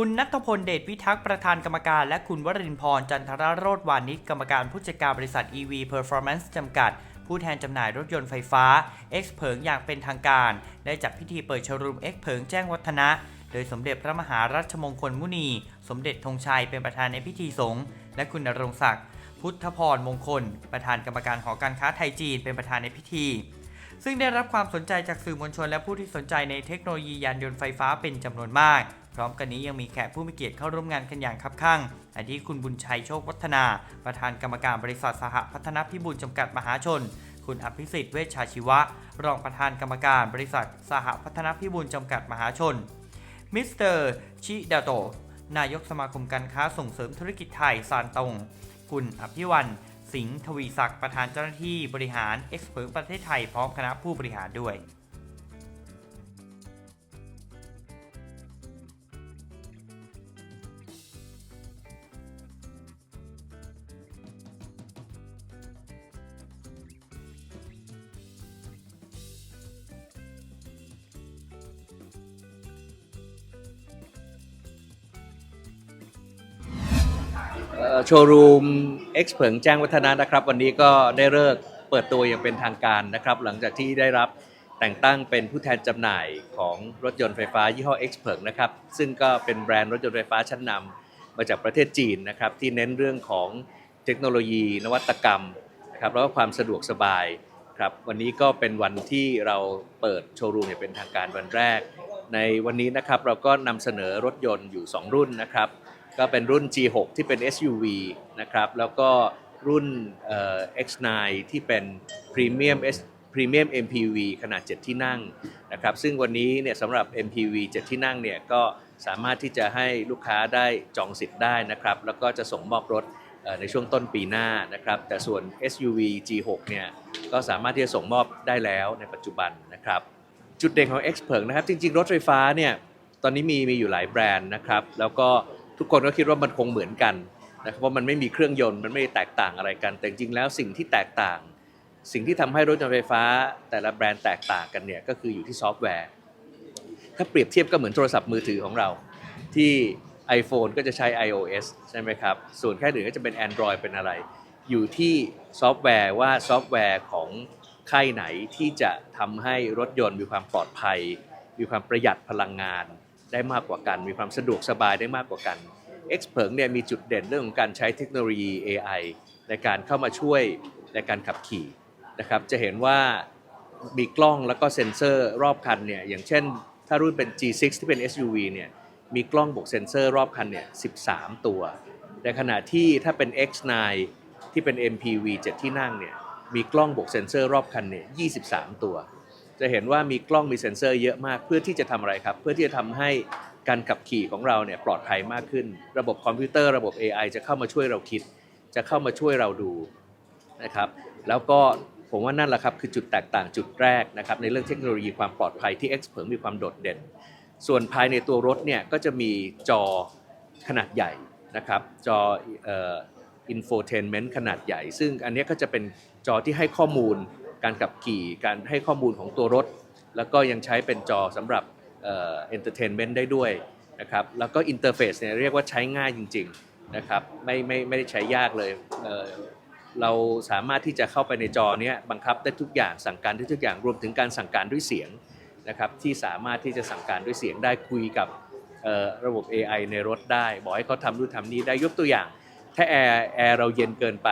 คุณนัทพลเดชพิทักษ์ประธานกรรมการ และคุณวรินพรจันทรโรธวานิชกรรมการผู้จัดการบริษัท EV Performance จำกัด ผู้แทนจำหน่ายรถยนต์ไฟฟ้า X เผิงอย่างเป็นทางการ ได้จัดพิธีเปิดโชว์รูม X เผิงแจ้งวัฒนะ โดยสมเด็จพระมหารัชมงคลมุนี สมเด็จธงชัยเป็นประธานในพิธีสงฆ์และคุณณรงศักดิ์พุทธพรมงคล ประธานกรรมการหอการค้าไทยจีนเป็นประธานในพิธี ซึ่งได้รับความสนใจจากสื่อมวลชนและผู้ที่สนใจในเทคโนโลยียานยนต์ไฟฟ้าเป็นจำนวนมาก ร้อมกันนี้ยังมีแขกผู้มีเกียรติเข้าร่วมงานกันอย่างคับข้างอาทิคุณบุญชัยโชควัฒนา ประธานกรรมการบริษัทสหพัฒนพิบูลจำกัดมหาชน คุณอภิสิทธิ์เวชชาชีวะ รองประธานกรรมการบริษัทสหพัฒนพิบูลจำกัดมหาชน มิสเตอร์ชิดาโตะนายกสมาคมการค้าส่งเสริมธุรกิจไทยซานตง คุณอภิวัน สิงห์ทวีศักดิ์ประธานเจ้าหน้าที่บริหารเอ็กซ์เพิร์ประเทศไทยพร้อมคณะผู้บริหารด้วย โชว์รูม X เผิงแจ้งวัฒนะนะครับ วันนี้ก็ได้เลิกเปิดตัวอย่างเป็นทางการนะครับ หลังจากที่ได้รับแต่งตั้งเป็นผู้แทนจำหน่ายของรถยนต์ไฟฟ้ายี่ห้อ X เผิงนะครับ ซึ่งก็เป็นแบรนด์รถยนต์ไฟฟ้าชั้นนำมาจากประเทศจีนนะครับ ที่เน้นเรื่องของเทคโนโลยี นวัตกรรมนะครับแล้วก็ความสะดวกสบายครับวันนี้ก็เป็นวันที่เราเปิดโชว์รูมอย่างเป็นทางการวันแรก ในวันนี้นะครับเราก็นำเสนอรถยนต์อยู่ 2 รุ่นนะครับ ก็เป็นรุ่น G6 ที่เป็น SUV นะครับแล้วก็รุ่น X9 ที่เป็น Premium S Premium MPV ขนาด 7 ที่นั่งนะครับซึ่งวันนี้เนี่ยสำหรับ MPV 7 ที่นั่งเนี่ยก็สามารถที่จะให้ลูกค้าได้จองสิทธิ์ได้นะครับแล้วก็จะส่งมอบรถในช่วงต้นปีหน้านะครับแต่ส่วน SUV G6 เนี่ยก็สามารถที่จะส่งมอบได้แล้วในปัจจุบันนะครับจุดเด่นของ X เผิงนะครับจริงๆ รถไฟฟ้าเนี่ยตอนนี้มีมีอยู่หลายแบรนด์นะครับแล้วก็ ทุกคนก็คิดว่ามันคงเหมือนกันนะครับเพราะมันไม่มีเครื่องยนต์มันไม่ได้แตกต่างอะไรกัน แต่จริงๆแล้วสิ่งที่แตกต่าง สิ่งที่ทำให้รถยนต์ไฟฟ้า แต่ละแบรนด์แตกต่างกันเนี่ยก็คืออยู่ที่ซอฟต์แวร์ ถ้าเปรียบเทียบก็เหมือนโทรศัพท์มือถือของเรา ที่ iPhone ก็จะใช้ iOS ใช่ไหมครับ ส่วนแค่อื่นก็จะเป็น Android เป็นอะไร อยู่ที่ซอฟต์แวร์ว่าซอฟต์แวร์ของค่ายไหนที่จะทำให้รถยนต์มีความปลอดภัย มีความประหยัดพลังงาน ได้มากกว่ากัน มีความสะดวกสบายได้มากกว่ากัน X เผิงเนี่ยมีจุดเด่นเรื่องของการใช้เทคโนโลยี AI ในการเข้ามาช่วยในการขับขี่นะครับจะเห็นว่ามีกล้องแล้วก็เซ็นเซอร์รอบคันเนี่ยอย่างเช่น ถ้ารุ่นเป็น G6 ที่เป็น SUV เนี่ยมีกล้องบวกเซ็นเซอร์รอบคันเนี่ย 13 ตัว ในขณะที่ถ้าเป็น X9 ที่เป็น MPV 7 ที่นั่งเนี่ยมีกล้องบวกเซ็นเซอร์รอบคันเนี่ย 23 ตัว จะเห็นว่ามีกล้องมีเซ็นเซอร์เยอะมากเพื่อที่จะทำอะไรครับ เพื่อที่จะทำให้การขับขี่ของเราเนี่ยปลอดภัยมากขึ้น ระบบคอมพิวเตอร์ระบบ AI จะเข้ามาช่วยเราคิด จะเข้ามาช่วยเราดูนะครับแล้วก็ผมว่านั่นแหละครับคือจุดแตกต่างจุดแรกนะครับในเรื่องเทคโนโลยีความปลอดภัยที่ X เผิงมีความโดดเด่น ส่วนภายในตัวรถเนี่ยก็จะมีจอขนาดใหญ่นะครับจออ่อ infotainment ขนาดใหญ่ ซึ่งอันนี้ก็จะเป็นจอที่ให้ข้อมูล การขับขี่การให้ข้อมูลของตัวรถ แล้วก็ยังใช้เป็นจอสำหรับเอ่อ entertainment ได้ด้วยนะครับแล้วก็อินเทอร์เฟซเนี่ยเรียกว่าใช้ง่ายจริงๆนะครับไม่ไม่ไม่ได้ใช้ยากเลยเเราสามารถที่จะเข้าไปในจอเนี้ยบังคับได้ทุกอย่างสั่งการได้ทุกอย่างรวมถึงการสั่งการด้วยเสียงนะครับที่สามารถที่จะสั่งการด้วยเสียงได้คุยกับระบบ AI ในรถได้ บอกให้เขาทำนู่นทำนี่ได้ยกตัวอย่าง ถ้าแอร์แอร์เราเย็นเกินไป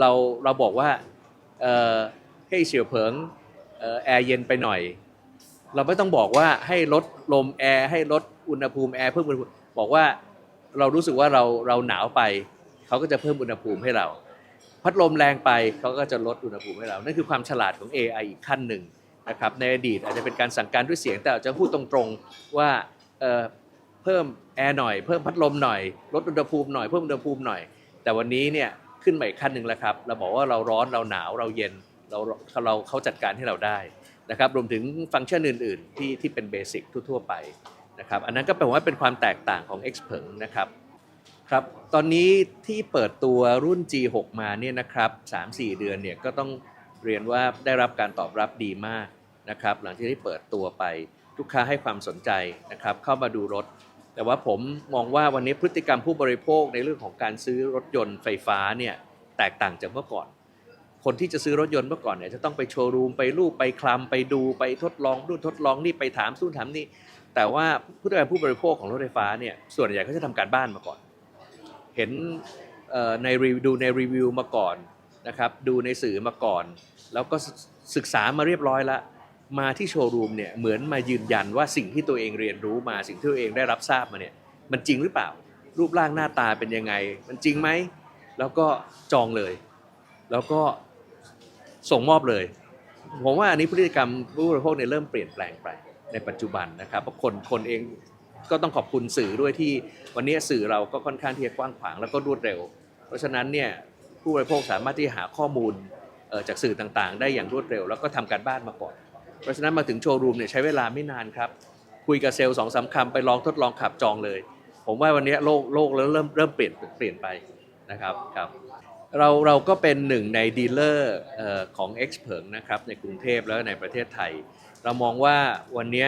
เราเราบอกว่า ให้เฉียวเผิงแอร์เย็นไปหน่อย เราไม่ต้องบอกว่าให้ลดลมแอร์ให้ลดอุณหภูมิแอร์เพิ่มอุณหภูมิบอกว่าเรารู้สึกว่าเราเราหนาวไป เขาก็จะเพิ่มอุณหภูมิให้เรา พัดลมแรงไปเขาก็จะลดอุณหภูมิให้เรา นั่นคือความฉลาดของ AI อีกขั้นหนึ่งนะครับในอดีตอาจจะเป็นการสั่งการด้วยเสียงแต่อาจจะพูดตรงๆว่าเเพิ่มแอร์หน่อยเพิ่มพัดลมหน่อยลดอุณหภูมิหน่อยเพิ่มอุณหภูมิหน่อย แต่วันนี้เนี่ยขึ้นมาอีกขั้นหนึ่งแล้วครับ เราบอกว่าเราร้อนเราหนาวเราเย็น เราเราเขาจัดการให้เราได้นะครับรวมถึงฟังก์ชันอื่น ๆ ที่ที่เป็นเบสิกทั่ว ๆ ไปนะครับอันนั้นก็แปลว่าเป็นความแตกต่างของ X เผิงนะครับครับตอนนี้ที่เปิดตัวรุ่น G6 มาเนี่ยนะครับ3-4 เดือนเนี่ยก็ต้องเรียนว่าได้รับการตอบรับดีมากนะครับหลังจากที่เปิดตัวไปลูกค้าให้ความสนใจนะครับเข้ามาดูรถ แต่ว่าผมมองว่าวันนี้พฤติกรรมผู้บริโภคในเรื่องของการซื้อรถยนต์ไฟฟ้าเนี่ยแตกต่างจากเมื่อก่อน คนที่จะซื้อรถยนต์เมื่อก่อนเนี่ยจะต้องไปโชว์รูมไปรูปไปคลำไปดูไปทดลองนู่นทดลองนี่ไปถามสู้ถามนี่ แต่ว่าพฤติกรรผู้บริโภคของรถไฟฟ้าเนี่ยส่วนใหญ่เขาจะทำการบ้านมาก่อน เห็นในรีดูในรีวิวมาก่อนนะครับดูในสื่อมาก่อน แล้วก็ศึกษามาเรียบร้อยล้วมาที่โชว์รูมเนี่ยเหมือนมายืนยันว่าสิ่งที่ตัวเองเรียนรู้มาสิ่งที่ตัวเองได้รับทราบมาเนี่ยมันจริงหรือเปล่า รูปร่างหน้าตาเป็นยังไง มันจริงไหมแล้วก็จองเลย แล้วก็ ส่งมอบเลย ผมว่าอันนี้พฤติกรรมผู้บริโภคเนี่ยเริ่มเปลี่ยนแปลงไปในปัจจุบันนะครับเพราะคนคนเองก็ต้องขอบคุณสื่อด้วยที่วันนี้สื่อเราก็ค่อนข้างที่จะกว้างขวางแล้วก็รวดเร็ว เพราะฉะนั้นเนี่ยผู้บริโภคสามารถที่หาข้อมูลจากสื่อต่างๆ ได้อย่างรวดเร็ว แล้วก็ทำการบ้านมาก่อน เพราะฉะนั้นมาถึงโชว์รูมเนี่ยใช้เวลาไม่นานครับ คุยกับเซลล์สองสามคำไปลองทดลองขับจองเลย ผมว่าวันนี้โลกโลกเริ่มเริ่มเริ่มเปลี่ยนเปลี่ยนไปนะครับครับ เราเราก็เป็นหนึ่งในดีลเลอร์เอ่อของ X เผิงนะครับในกรุงเทพแล้วในประเทศไทย เรามองว่าวันนี้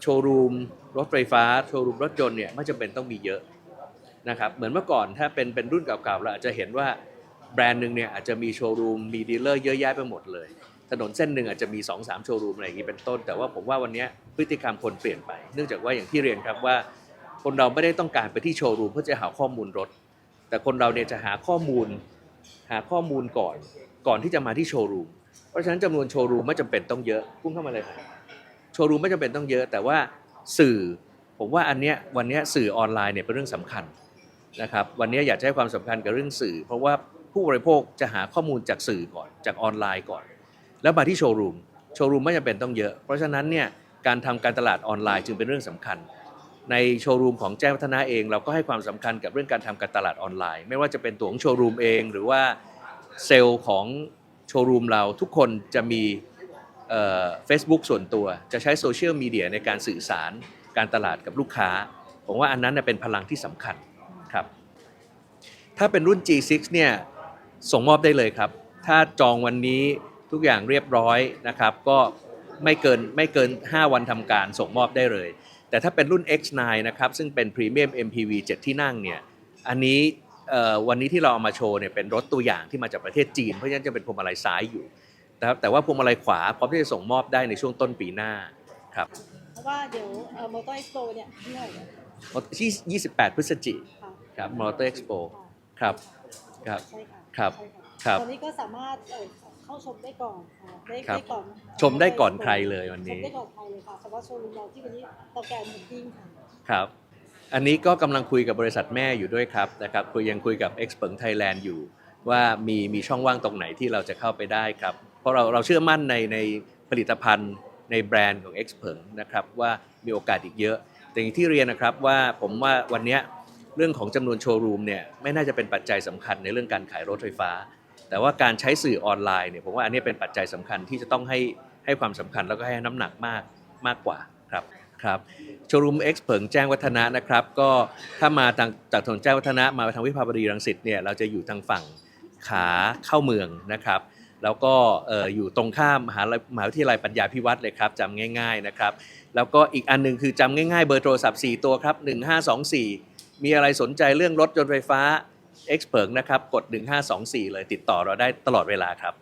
โชว์รูมรถไฟฟ้าโชว์รูมรถยนต์เนี่ยไม่จำเป็นต้องมีเยอะนะครับเหมือนเมื่อก่อนถ้าเป็นเป็นรุ่นเก่าๆเราอาจจะเห็นว่าแบรนด์หนึ่งเนี่ยอาจจะมีโชว์รูมมีดีลเลอร์เยอะแยะไปหมดเลย ถนนเส้นหนึ่งอาจจะมี 2 3 โชว์รูมอะไรอย่างนี้เป็นต้น แต่ว่าผมว่าวันนี้พฤติกรรมคนเปลี่ยนไป เนื่องจากว่าอย่างที่เรียนครับว่า คนเราไม่ได้ต้องการไปที่โชว์รูมเพื่อจะหาข้อมูลรถ แต่คนเราเนี่ยจะหาข้อมูลหาข้อมูลก่อนก่อนที่จะมาที่โชว์รูม เพราะฉะนั้นจำนวนโชว์รูมไม่จำเป็นต้องเยอะพุ่งเข้ามาเลยครับโชว์รูมไม่จำเป็นต้องเยอะ แต่ว่าสื่อผมว่าอันเนี้ยวันเนี้ยสื่อออนไลน์เนี่ยเป็นเรื่องสำคัญนะครับวันเนี้ยอยากให้ความสำคัญกับเรื่องสื่อ เพราะว่าผู้บริโภคจะหาข้อมูลจากสื่อก่อนจากออนไลน์ก่อน แล้วมาที่โชว์รูมโชว์รูมไม่จำเป็นต้องเยอะ เพราะฉะนั้นเนี่ยการทำการตลาดออนไลน์จึงเป็นเรื่องสำคัญ ในโชว์รูมของแจ้งวัฒนะเอง เราก็ให้ความสำคัญกับเรื่องการทำการตลาดออนไลน์ ไม่ว่าจะเป็นตัวของโชว์รูมเอง หรือว่าเซลล์ของโชว์รูมเราทุกคนจะมีเฟซบุ๊กส่วนตัว จะใช้โซเชียลมีเดียในการสื่อสารการตลาดกับลูกค้า ผมว่าอันนั้นเป็นพลังที่สำคัญครับ ถ้าเป็นรุ่น G6 เนี่ยส่งมอบได้เลยครับ ถ้าจองวันนี้ทุกอย่างเรียบร้อยนะครับ ก็ไม่เกินไม่เกิน 5 วันทำการส่งมอบได้เลย แต่ถ้าเป็นรุ่น X9 นะครับซึ่งเป็น Premium MPV 7 ที่นั่งเนี่ยอันนี้เอ่อวันนี้ที่เราเอามาโชว์เนี่ยเป็นรถตัวอย่างที่มาจากประเทศจีน เพราะฉะนั้นจะเป็นพวงมาลัยซ้ายอยู่นะครับแต่ว่าพวงมาลัยขวาพร้อมที่จะส่งมอบได้ในช่วงต้นปีหน้าครับเพราะว่าเดี๋ยวมอเตอร์เอ็กซ์โปเนี่ยที่ไหนเนี่ยที่28 พฤศจิกค่ะครับมอเตอร์เอ็กซ์โปครับครับใช่ค่ะครับใช่ค่ะครับตอนนี้ก็สามารถเอ่อเข้าชมได้ก่อนค่ะได้ครับได้ก่อนชมได้ก่อนใครเลยวันนี้ชมได้ก่อนใคร เลยค่ะเฉพาะโชว์รูมเราที่วันนี้ตอแกนหมุนติ้งค่ะครับ อันนี้ก็กำลังคุยกับบริษัทแม่อยู่ด้วยครับนะครับคุยยังคุยกับ e x p e r t Thailand อยู่ว่ามีมีช่องว่างตรงไหนที่เราจะเข้าไปได้ครับ เพราะเราเราเชื่อมั่นในในผลิตภัณฑ์ในแบรนด์ของ e x p e r t นะครับว่ามีโอกาสอีกเยอะ แต่อย่างที่เรียนนะครับว่าผมว่าวันนี้เรื่องของจำนวนโชว์รูมเนี่ยไม่น่าจะเป็นปัจจัยสำคัญในเรื่องการขายรถไฟฟ้า แต่ว่าการใช้สื่อออนไลน์เนี่ยผมว่าอันนี้เป็นปัจจัยสำคัญที่จะต้องให้ให้ความสำคัญแล้วก็ให้น้ำหนักมาก มากกว่าครับครับโชว์รูม X เผิงแจ้งวัฒนะนะครับ ก็ถ้ามาทางจากถนนแจ้งวัฒนะมาทางวิภาวดีรังสิตเนี่ยเราจะอยู่ทางฝั่งขาเข้าเมืองนะครับ แล้วก็เอ่อยู่ตรงข้ามมหาวิทยาลัยปัญญาพิวัตรเลยครับจำง่าย ๆนะครับ แล้วก็อีกอันหนึงคือจำง่ายๆเบอร์โทรศัพท์ 4 ตัวครับ 1524 มีอะไรสนใจเรื่องรถยนต์ไฟฟ้า X เผิงนะครับกด 1524 เลยติดต่อเราได้ตลอดเวลาครับ